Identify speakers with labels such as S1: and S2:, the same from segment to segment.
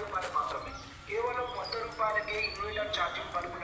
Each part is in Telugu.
S1: రూపాయలు మాత్రమే. కేవలం వంద రూపాయలకే ఇన్వీటర్ ఛార్జింగ్ పలుపు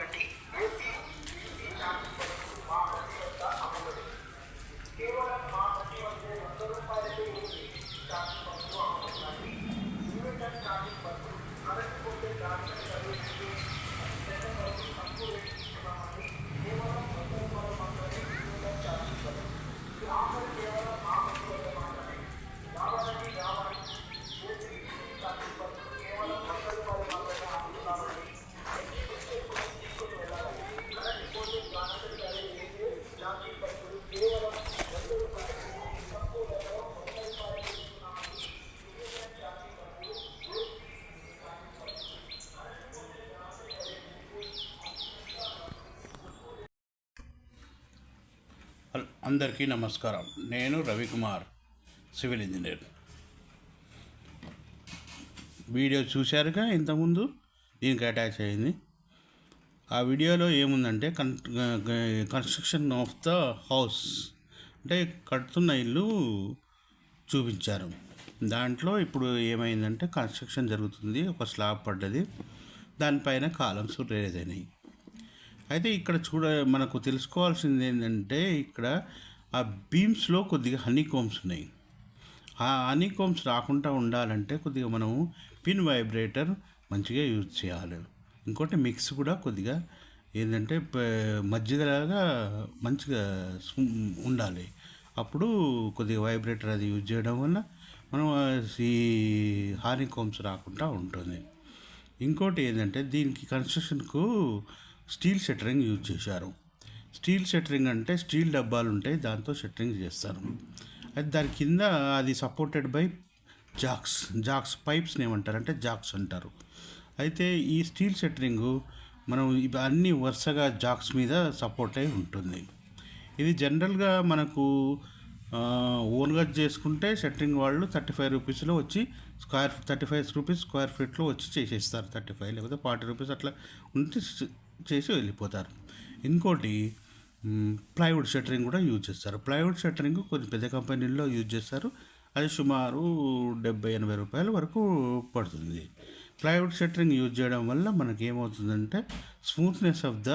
S1: అందరికీ నమస్కారం. నేను రవికుమార్ సివిల్ ఇంజనీర్. వీడియో చూశారుగా ఇంతకుముందు? దీనికి అటాచ్ అయింది. ఆ వీడియోలో ఏముందంటే కన్ కన్స్ట్రక్షన్ ఆఫ్ ద హౌస్. అంటే కడుతున్న ఇల్లు చూపించారు. దాంట్లో ఇప్పుడు ఏమైందంటే కన్స్ట్రక్షన్ జరుగుతుంది ఒక స్లాబ్ పడ్డది. దానిపైన కాలమ్స్ రేజ్ అయినాయి. అయితే ఇక్కడ చూడ మనకు తెలుసుకోవాల్సింది ఏంటంటే ఇక్కడ ఆ బీమ్స్లో కొద్దిగా హనీ కోమ్స్ ఉన్నాయి. ఆ హనీ కోమ్స్ రాకుండా ఉండాలంటే కొద్దిగా మనము పిన్ వైబ్రేటర్ మంచిగా యూజ్ చేయాలి. ఇంకోటి మిక్స్ కూడా కొద్దిగా ఏంటంటే మధ్యలాగా మంచిగా ఉండాలి. అప్పుడు కొద్దిగా వైబ్రేటర్ అది యూజ్ చేయడం వల్ల మనం ఈ హాని కోమ్స్ రాకుండా ఉంటుంది. ఇంకోటి ఏంటంటే దీనికి కన్స్ట్రక్షన్కు స్టీల్ షట్టరింగ్ యూజ్ చేశారు. స్టీల్ షట్టరింగ్ అంటే స్టీల్ డబ్బాలు ఉంటాయి దాంతో షట్టరింగ్ చేస్తారు. అయితే దాని కింద అది సపోర్టెడ్ బై జాక్స్. జాక్స్ పైప్స్ని ఏమంటారు అంటే జాక్స్ అంటారు. అయితే ఈ స్టీల్ షట్టరింగ్ మనం అన్ని వరుసగా జాక్స్ మీద సపోర్ట్ అయి ఉంటుంది. ఇది జనరల్గా మనకు ఓన్గా చేసుకుంటే షట్టరింగ్ వాళ్ళు థర్టీ ఫైవ్ రూపీస్లో వచ్చి square thirty five rupees square ఫీట్లో వచ్చి చేసేస్తారు థర్టీ ఫైవ్ లేకపోతే ఫార్టీ రూపీస్ అట్లా ఉంటే చేసి వెళ్ళిపోతారు. ఇంకోటి ప్లైవుడ్ షట్టరింగ్ కూడా యూజ్ చేస్తారు. ప్లైవుడ్ షట్టరింగ్ కొన్ని పెద్ద కంపెనీల్లో యూజ్ చేస్తారు. అది సుమారు డెబ్బై ఎనభై రూపాయల వరకు పడుతుంది. ప్లైవుడ్ షట్టరింగ్ యూజ్ చేయడం వల్ల మనకి ఏమవుతుందంటే స్మూత్నెస్ ఆఫ్ ద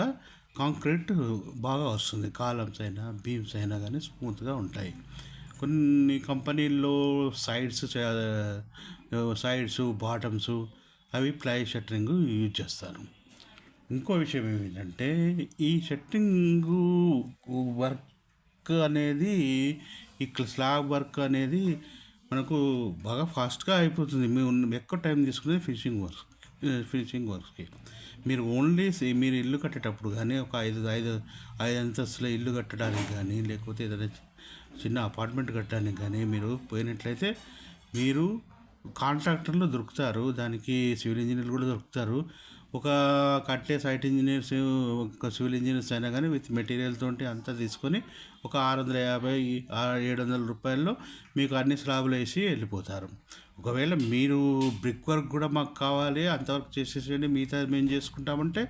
S1: కాంక్రీట్ బాగా వస్తుంది. కాలమ్స్ అయినా బీమ్స్ అయినా కానీ స్మూత్గా ఉంటాయి. కొన్ని కంపెనీల్లో సైడ్స్ సైడ్స్ బాటమ్స్ అవి ప్లై షట్టరింగ్ యూజ్ చేస్తారు. ఇంకో విషయం ఏమిటంటే ఈ షట్టింగ్ వర్క్ అనేది ఈ స్లాబ్ వర్క్ అనేది మనకు బాగా ఫాస్ట్గా అయిపోతుంది. మేము ఎక్కువ టైం తీసుకునేది ఫినిషింగ్ వర్క్ ఫినిషింగ్ వర్క్స్కి మీరు ఓన్లీ మీరు ఇల్లు కట్టేటప్పుడు కానీ ఒక ఐదు ఐదు ఐదు అంతస్తుల ఇల్లు కట్టడానికి కానీ లేకపోతే ఏదైనా చిన్న అపార్ట్మెంట్ కట్టడానికి కానీ మీరు పోయినట్లయితే మీరు కాంట్రాక్టర్లు దొరుకుతారు. దానికి సివిల్ ఇంజనీర్లు కూడా దొరుకుతారు. ఒక కట్టే సైట్ ఇంజనీర్స్ ఒక సివిల్ ఇంజనీర్స్ అయినా కానీ విత్ మెటీరియల్ తోటి అంతా తీసుకొని ఒక ఆరు వందల యాభై ఆ- ఏడు వందల రూపాయల్లో మీకు అన్ని స్లాబులు వేసి వెళ్ళిపోతారు. ఒకవేళ మీరు బ్రిక్ వర్క్ కూడా మాకు కావాలి అంతవరకు చేసేసేయండి మిగతా మేము చేసుకుంటామంటే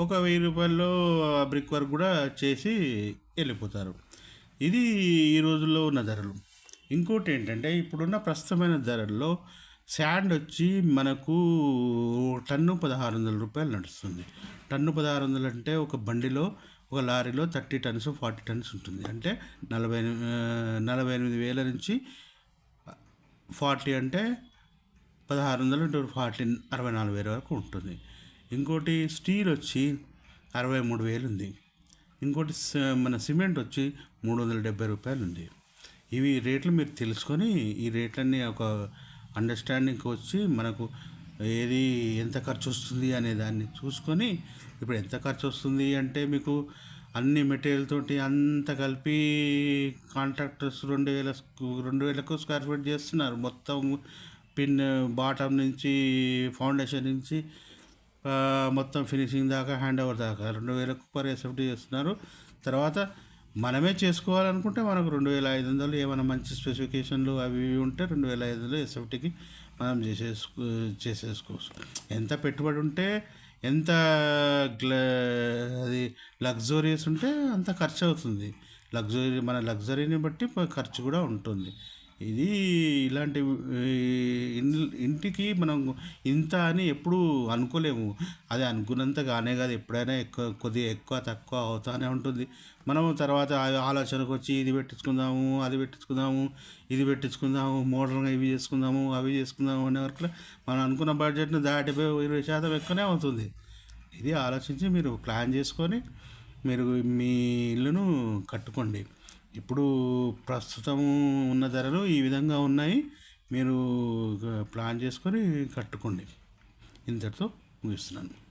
S1: ఒక వెయ్యి రూపాయల్లో బ్రిక్ వర్క్ కూడా చేసి వెళ్ళిపోతారు. ఇది ఈ రోజుల్లో ఉన్న ధరలు. ఇంకోటి ఏంటంటే ఇప్పుడున్న ప్రస్తుతమైన ధరల్లో శాండ్ వచ్చి మనకు టన్ను పదహారు వందల రూపాయలు నడుస్తుంది. టన్ను పదహారు వందలు అంటే ఒక బండిలో ఒక లారీలో థర్టీ టన్స్ ఫార్టీ టన్స్ ఉంటుంది. అంటే నలభై నలభై ఎనిమిది వేల నుంచి ఫార్టీ అంటే పదహారు వందలు ఇంటూ ఫార్టీ అరవై నాలుగు వేల వరకు ఉంటుంది. ఇంకోటి స్టీల్ వచ్చి అరవై మూడు వేలు ఉంది. ఇంకోటి మన సిమెంట్ వచ్చి మూడు వందల డెబ్బై రూపాయలు ఉంది. ఇవి రేట్లు మీరు తెలుసుకొని ఈ రేట్లన్నీ ఒక అండర్స్టాండింగ్కి వచ్చి మనకు ఏది ఎంత ఖర్చు వస్తుంది అనే దాన్ని చూసుకొని ఇప్పుడు ఎంత ఖర్చు వస్తుంది అంటే మీకు అన్ని మెటీరియల్ తోటి అంత కలిపి కాంట్రాక్టర్స్ రెండు వేల రెండు వేలకు స్క్వేర్ ఫీట్ చేస్తున్నారు. మొత్తం పిన్ బాటమ్ నుంచి ఫౌండేషన్ నుంచి మొత్తం ఫినిషింగ్ దాకా హ్యాండ్ ఓవర్ దాకా. రెండు వేలకు పర్ ఎస్ఎఫ్టీ చేస్తున్నారు. తర్వాత మనమే చేసుకోవాలనుకుంటే మనకు రెండు వేల ఐదు వందలు ఏమైనా మంచి స్పెసిఫికేషన్లు అవి ఇవి ఉంటే రెండు వేల ఐదు వందలు ఎస్ఎఫ్టీకి మనం చేసేసుకో చేసేసుకోవచ్చు. ఎంత పెట్టుబడి ఉంటే ఎంత గ్లా అది లగ్జరీస్ ఉంటే అంత ఖర్చు అవుతుంది లగ్జరీ మన లగ్జరీని బట్టి ఖర్చు కూడా ఉంటుంది. ఇది ఇలాంటి ఇంటికి మనం ఇంత అని ఎప్పుడు అనుకోలేము. అది అనుకున్నంతగానే కాదు ఎప్పుడైనా ఎక్కువ కొద్దిగా ఎక్కువ తక్కువ అవుతానే ఉంటుంది. మనం తర్వాత ఆలోచనకు వచ్చి ఇది పెట్టించుకుందాము అది పెట్టించుకుందాము ఇది పెట్టించుకుందాము మోడల్గా ఇవి చేసుకుందాము అవి చేసుకుందాము అనే వరకు మనం అనుకున్న బడ్జెట్ను దాటిపోయి ఇరవై శాతం ఎక్కువనే అవుతుంది. ఇది ఆలోచించి మీరు ప్లాన్ చేసుకొని మీరు మీ ఇల్లును కట్టుకోండి. ఇప్పుడు ప్రస్తుతం ఉన్న ధరలు ఈ విధంగా ఉన్నాయి. మీరు ప్లాన్ చేసుకొని కట్టుకోండి. ఇంతటితో ముగిస్తున్నాను.